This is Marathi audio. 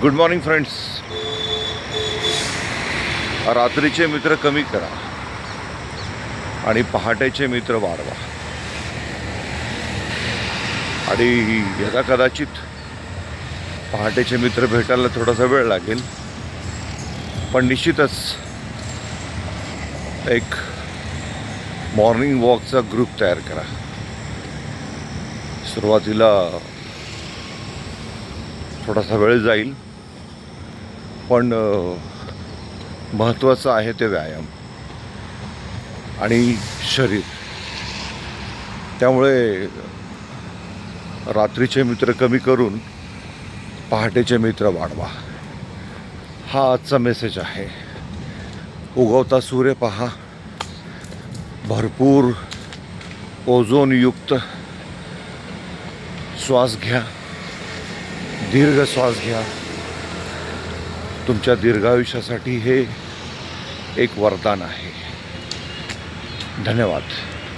गुड मॉर्निंग फ्रेंड्स रात्रीचे मित्र कमी करा आणि पहाटेचे मित्र वाढवा. आणि यदा कदाचित पहाटेचे मित्र भेटायला थोडासा वेळ लागेल. पण निश्चितच एक मॉर्निंग वॉकचा ग्रुप तयार करा. सुरुवातीला थोडासा वेळ जाईल. पण महत्त्वाचं आहे ते व्यायाम आणि शरीर. त्यामुळे रात्रीचे मित्र कमी करून पहाटेचे मित्र वाढवा. हा आजचा मेसेज आहे. उगवता सूर्य पहा. भरपूर ओझोनयुक्त श्वास घ्या. दीर्घ श्वास घ्या. तुमच्या दीर्घायुष्यासाठी हे एक वरदान आहे. धन्यवाद.